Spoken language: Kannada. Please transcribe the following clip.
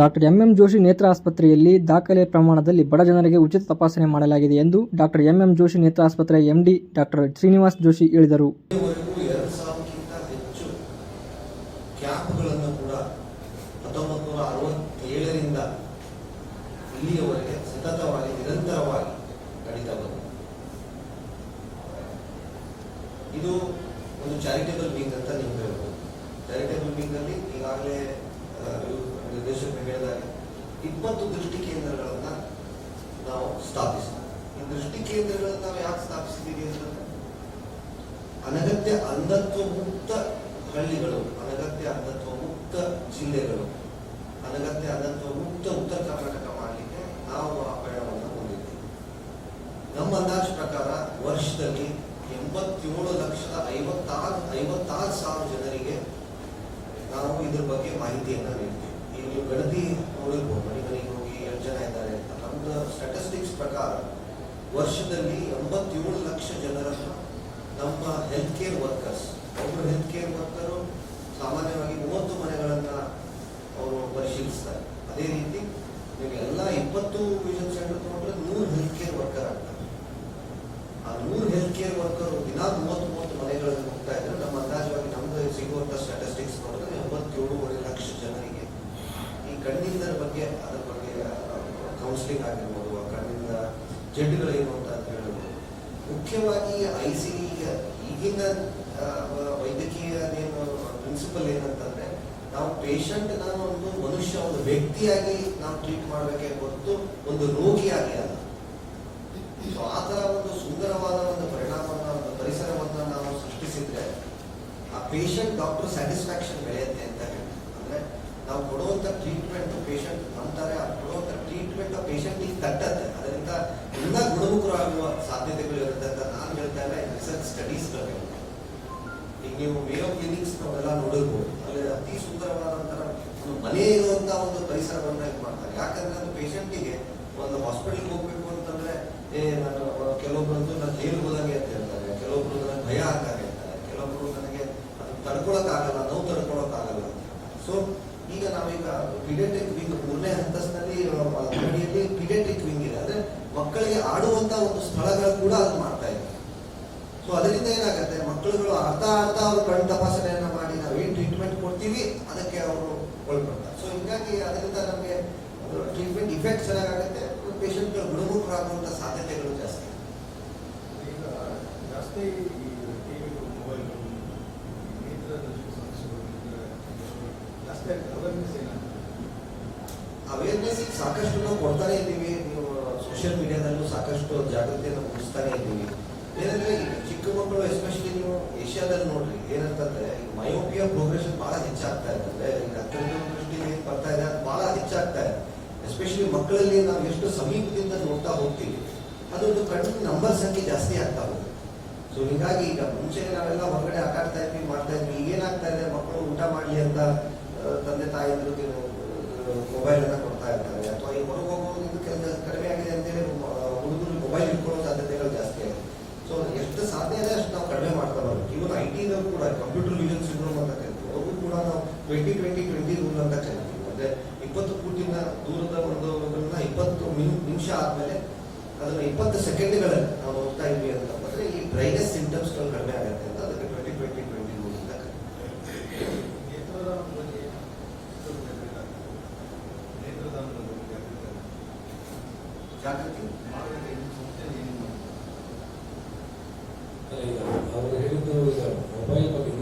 ಡಾಕ್ಟರ್ ಎಂಎಂ ಜೋಶಿ ನೇತ್ರ ಆಸ್ಪತ್ರೆಯಲ್ಲಿ ದಾಖಲೆ ಪ್ರಮಾಣದಲ್ಲಿ ಬಡ ಜನರಿಗೆ ಉಚಿತ ತಪಾಸಣೆ ಮಾಡಲಾಗಿದೆ ಎಂದು ಡಾಕ್ಟರ್ ಎಂಎಂ ಜೋಶಿ ನೇತ್ರ ಆಸ್ಪತ್ರೆಯ ಎಂಡಿ ಡಾಕ್ಟರ್ ಶ್ರೀನಿವಾಸ್ ಜೋಶಿ ಹೇಳಿದರು. ಇದು ಒಂದು ಚಾರಿಟೇಬಲ್ ವಿಂಗ್ ಅಂತ ನೀವು ಹೇಳ್ಬೋದು. ಚಾರಿಟೇಬಲ್ ವಿಂಗ್ ಅಲ್ಲಿ ಈಗಾಗಲೇ ನಿರ್ದೇಶಕರು ಹೇಳಿದಾಗ ಇಪ್ಪತ್ತು ದೃಷ್ಟಿ ಕೇಂದ್ರಗಳನ್ನು ನಾವು ಸ್ಥಾಪಿಸಿದ್ವಿ. ಈ ದೃಷ್ಟಿ ಕೇಂದ್ರಗಳನ್ನು ನಾವು ಯಾಕೆ ಸ್ಥಾಪಿಸಿದ್ದೀವಿ ಅಂತಂದ್ರೆ ಅನಗತ್ಯ ಅಂಧತ್ವ ಮುಕ್ತ ಹಳ್ಳಿಗಳು, ಅನಗತ್ಯ ಅಂಧತ್ವ ಮುಕ್ತ ಜಿಲ್ಲೆಗಳು, ಅನಗತ್ಯ ಅಂಧತ್ವ ಮುಕ್ತ ಉತ್ತರ ಕರ್ನಾಟಕ ಮಾಡಲಿಕ್ಕೆ ನಾವು ಆ ಪಯಣವನ್ನು ಹೊಂದಿದ್ದೀವಿ. ನಮ್ಮ ಅಂದಾಜು ಪ್ರಕಾರ ವರ್ಷದಲ್ಲಿ ಎಂಬತ್ತೇಳು ಲಕ್ಷದ ಐವತ್ತಾರು ಐವತ್ತಾರು ಸಾವಿರ ಜನರಿಗೆ ನಾವು ಇದ್ರ ಬಗ್ಗೆ ಮಾಹಿತಿಯನ್ನು ನೀಡ್ತೀವಿ. ನೀವು ಗಣತಿ ನೋಡಿರ್ಬೋದು ಮನೆ ಮನೆಗೆ ಹೋಗಿ ಎಷ್ಟು ಜನ ಇದ್ದಾರೆ ಅಂತ. ನಮ್ದು ಸ್ಟಾಟಿಸ್ಟಿಕ್ಸ್ ಪ್ರಕಾರ ವರ್ಷದಲ್ಲಿ ಎಂಬತ್ತೇಳು ಲಕ್ಷ ಜನರನ್ನು ನಮ್ಮ ಹೆಲ್ತ್ ಕೇರ್ ವರ್ಕರ್ಸ್ ಒಬ್ಬರು ಹೆಲ್ತ್ ಕೇರ್ ವರ್ಕರು ಸಾಮಾನ್ಯವಾಗಿ ಮೂವತ್ತು ಮನೆಗಳನ್ನ ಅವರು ಪರಿಶೀಲಿಸ್ತಾರೆ ಅದೇ ರೀತಿ ನೀವು ಎಲ್ಲ ಇಪ್ಪತ್ತು ವಿಷನ್ ಸೆಂಟರ್ ತಗೊಂಡ್ರೆ ನೂರು ಹೆಲ್ತ್ ಕೇರ್ ವರ್ಕರ್ ಆಗ್ತಾರೆ ಆ ನೂರು ಹೆಲ್ತ್ ಕೇರ್ ವರ್ಕರ್ ದಿನ ಮೂವತ್ತು ಮೂವತ್ತು ಮನೆಗಳಲ್ಲಿ ಹೋಗ್ತಾ ಇದ್ರೆ ನಮ್ಮ ಅಂದಾಜವಾಗಿ ನಮ್ದು ಸಿಗುವಂತ ಸ್ಟಾಟಿಸ್ಟಿಕ್ಸ್ ನೋಡಿದ್ರೆ ಎಂಬತ್ತೇಳುವರೆ ಲಕ್ಷ ಜನರಿಗೆ ಈ ಕಣ್ಣಿನ ಬಗ್ಗೆ, ಅದರ ಬಗ್ಗೆ ಕೌನ್ಸಿಲಿಂಗ್ ಆಗಿರ್ಬೋದು, ಆ ಕಣ್ಣಿನ ಜಡ್ಡುಗಳೇನು ಅಂತ ಹೇಳ್ಬೋದು ಮುಖ್ಯವಾಗಿ ಐ ಸಿ ಈಗಿನ ವೈದ್ಯಕೀಯ ಏನು ಪ್ರಿನ್ಸಿಪಲ್ ಏನಂತಂದ್ರೆ, ನಾವು ಪೇಷಂಟ್ ನಾನು ಒಂದು ಮನುಷ್ಯ, ಒಂದು ವ್ಯಕ್ತಿಯಾಗಿ ನಾವು ಟ್ರೀಟ್ ಮಾಡಬೇಕೇ ಹೊರತು ಒಂದು ರೋಗಿಯಾಗಿ ಅಲ್ಲ. ಸೊ ಆ ತರ ಒಂದು ಸುಂದರವಾದ ಒಂದು ಪರಿಣಾಮವನ್ನು, ಒಂದು ಪರಿಸರವನ್ನು ನಾವು ಸೃಷ್ಟಿಸಿದ್ರೆ, ಆ ಪೇಷಂಟ್ ಡಾಕ್ಟರ್ ಸ್ಯಾಟಿಸ್ಫ್ಯಾಕ್ಷನ್ ಬೆಳೆಯುತ್ತೆ ಅಂತ ಹೇಳಿ ಅಂದ್ರೆ ನಾವು ಕೊಡುವಂತ ಟ್ರೀಟ್ಮೆಂಟ್ ಆ ಕೊಡುವಂತ ಟ್ರೀಟ್ಮೆಂಟ್ ಪೇಷಂಟ್ ಪೇಷಂಟಿಗೆ ತಟ್ಟತ್ತೆ ಅದರಿಂದ ಎಲ್ಲ ಗುಣಮುಖರಾಗುವ ಸಾಧ್ಯತೆಗಳು ಇರುತ್ತೆ ಅಂತ ನಾನು ಹೇಳ್ತಾ ಇಲ್ಲ ರಿಸರ್ಚ್ ಸ್ಟಡೀಸ್ ಈಗ ನೀವು ಮೇಯೋ ಕ್ಲಿನಿಕ್ಸ್ ನಾವೆಲ್ಲ ನೋಡಿರ್ಬೋದು. ಅಲ್ಲಿ ಅತಿ ಸುಂದರವಾದಂತಹ ಒಂದು ಮನೆ ಇರುವಂತ ಒಂದು ಪರಿಸರವನ್ನ ಇದು ಮಾಡ್ತಾರೆ. ಯಾಕಂದ್ರೆ ಅದು ಪೇಷಂಟಿಗೆ ಒಂದು ಹಾಸ್ಪಿಟಲ್ಗೆ ಹೋಗ್ಬೇಕು ಅಂತಂದ್ರೆ, ಏ, ನಾನು ಕೆಲವೊಬ್ಬರಂತೂ ನಾನು ಜೈಲು ಹೋದಂಗೆ ಅಂತ ಹೇಳ್ತಾರೆ. ಕೆಲವೊಬ್ರು ನನಗೆ ಭಯ ಆಗ್ತಾರೆ ಅಂತಾರೆ ಕೆಲವೊಬ್ರು ನನಗೆ ಅದು ಅಂತ ಸೊ ಈಗ ನಾವೀಗ ಪಿಡಿಯಾಟ್ರಿಕ್ ವಿಂಗ್ ಮೂರನೇ ಹಂತಸ್ನಲ್ಲಿ ಅಂಗಡಿಯಲ್ಲಿ ಪಿಡಿಯಾಟ್ರಿಕ್ ವಿಂಗ್ ಇದೆ. ಅಂದ್ರೆ ಮಕ್ಕಳಿಗೆ ಆಡುವಂತ ಒಂದು ಸ್ಥಳಗಳು ಕೂಡ ಅದು ಮಾಡ್ತಾ ಇದೆ. ಸೊ ಅದರಿಂದ ಏನಾಗುತ್ತೆ? ಮಕ್ಕಳುಗಳು ಅರ್ಧ ಅರ್ಧ ಅವರು ಕಣ್ಣು ತಪಾಸಣೆಯನ್ನ ಮಾಡಿ ನಾವು ಏನ್ ಟ್ರೀಟ್ಮೆಂಟ್ ಕೊಡ್ತೀವಿ, ಅದಕ್ಕೆ ಅವರು ಒಳಪಡ್ತಾರೆ. ಸೊ ಹೀಗಾಗಿ ಅದರಿಂದ ನಮಗೆ ಟ್ರೀಟ್ಮೆಂಟ್ ಇಫೆಕ್ಟ್ ಚೆನ್ನಾಗಾಗುತ್ತೆ. ಪೇಷಂಟ್ಗಳು ಗುಣಮುಖರಾಗುವಂತ ಸಾಧ್ಯತೆಗಳು ಜಾಸ್ತಿ. ಜಾಸ್ತಿ ಜಾಸ್ತಿ ಅವೇರ್ನೆಸ್ ಸಾಕಷ್ಟು ನಾವು ಕೊಡ್ತಾನೆ ಇದ್ದೀವಿ. ನೀವು ಸೋಷಿಯಲ್ ಮೀಡಿಯಾದಲ್ಲೂ ಸಾಕಷ್ಟು ಜಾಗೃತಿಯನ್ನು ಮೂಡಿಸ್ತಾನೆ ಇದ್ದೀವಿ. ಏನಂದ್ರೆ ಚಿಕ್ಕ ಮಕ್ಕಳು ಎಸ್ಪೆಷಲಿ ನೀವು ಏಷ್ಯಾದಲ್ಲಿ ನೋಡ್ರಿ, ಏನಂತಂದ್ರೆ ಮಯೋಪಿಯ ಪ್ರೋಗ್ರೆಷನ್ ಬಹಳ ಹೆಚ್ಚಾಗ್ತಾ ಇದೆ. ಅಂದ್ರೆ ಈಗ ಅತ್ಯಂತ ದೃಷ್ಟಿ ಏನ್ ಬರ್ತಾ ಇದೆ ಅದು ಬಹಳ ಹೆಚ್ಚಾಗ್ತಾ ಇದೆ. ಎಸ್ಪೆಷಲಿ ಮಕ್ಕಳಲ್ಲಿ ನಾವು ಎಷ್ಟು ಸಮೀಪದಿಂದ ನೋಡ್ತಾ ಹೋಗ್ತೀವಿ, ಅದೊಂದು ಕಣ್ಣಿನ ನಂಬರ್ ಸಂಖ್ಯೆ ಜಾಸ್ತಿ ಆಗ್ತಾ ಹೋಗುತ್ತೆ. ಸೊ ಹೀಗಾಗಿ ಈಗ ಮುಂಚೆ ನಾವೆಲ್ಲ ಹೊರಗಡೆ ಆಟಾಡ್ತಾ ಇದ್ವಿ, ಮಾಡ್ತಾ ಇದ್ವಿ, ಈಗೇನಾಗ್ತಾ ಇದೆ, ಮಕ್ಕಳು ಊಟ ಮಾಡ್ಲಿ ಅಂತ ಆ, ತಂದೆ ಮೊಬೈಲ್ ಅನ್ನ ಕೊಡ್ತಾ ಇರ್ತಾರೆ ಅಥವಾ ಈ ಹೊರಗೆ ಹೋಗೋದು ಇದು ಕಡಿಮೆ ಆಗಿದೆ ಅಂತೇಳಿ ಹುಡುಗರು ಮೊಬೈಲ್ ಇಟ್ಕೊಳ್ಳೋ ಸಾಧ್ಯತೆಗಳು ಜಾಸ್ತಿ ಆಗಿದೆ ಸೊ ಎಷ್ಟು ಸಾಧ್ಯ ಇದೆ ಅಷ್ಟು ನಾವು ಕಡಿಮೆ ಮಾಡ್ತಾ ಬರಬೇಕು ಇವನ್ ಐ ಟಿ ಕೂಡ ಕಂಪ್ಯೂಟರ್ ವಿಷನ್ ಸಿಂಡ್ರೋಮ್ ಅಂತ ಕರಿತೀವಿ ಅವ್ರಿಗೂ ಕೂಡ ನಾವು ಟ್ವೆಂಟಿ ಟ್ವೆಂಟಿ ಟ್ವೆಂಟಿ ರೂಲ್ ಅಂತ ಕರಿತೀವಿ ಅಂದ್ರೆ ಇಪ್ಪತ್ತು ಫೂಟಿನ ದೂರದ ಒಂದು ಇಪ್ಪತ್ತು ನಿಮಿಷ ಆದ್ಮೇಲೆ ಅದನ್ನ ಇಪ್ಪತ್ತು ಸೆಕೆಂಡ್ಗಳಲ್ಲಿ ನಾವು ನೋಡ್ತಾ ಇದ್ವಿ ಅಂತ ಅಂದ್ರೆ ಈ ಡ್ರೈನೆಸ್ ಸಿಂಟಮ್ಸ್ಗಳು ಕಡಿಮೆ ಆಗುತ್ತೆ ಅಂತ ಅದಕ್ಕೆ ಟ್ವೆಂಟಿ ಟ್ವೆಂಟಿ ಟ್ವೆಂಟಿ ರೂಲ್ ಅಂತ ಕರಿತೀವಿ ನೇತ್ರದಾನದ ಬಗ್ಗೆ ತಿಳ್ಕೊಳ್ಬೇಕಾಗ್ತದೆ. ನೇತ್ರದಾನದ ಬಗ್ಗೆ ಜಾಗೃತಿ ಜಾಗೃತಿ ಅವರು ಹೇಳಿದ್ದು ಮೊಬೈಲ್ ಬಗ್ಗೆ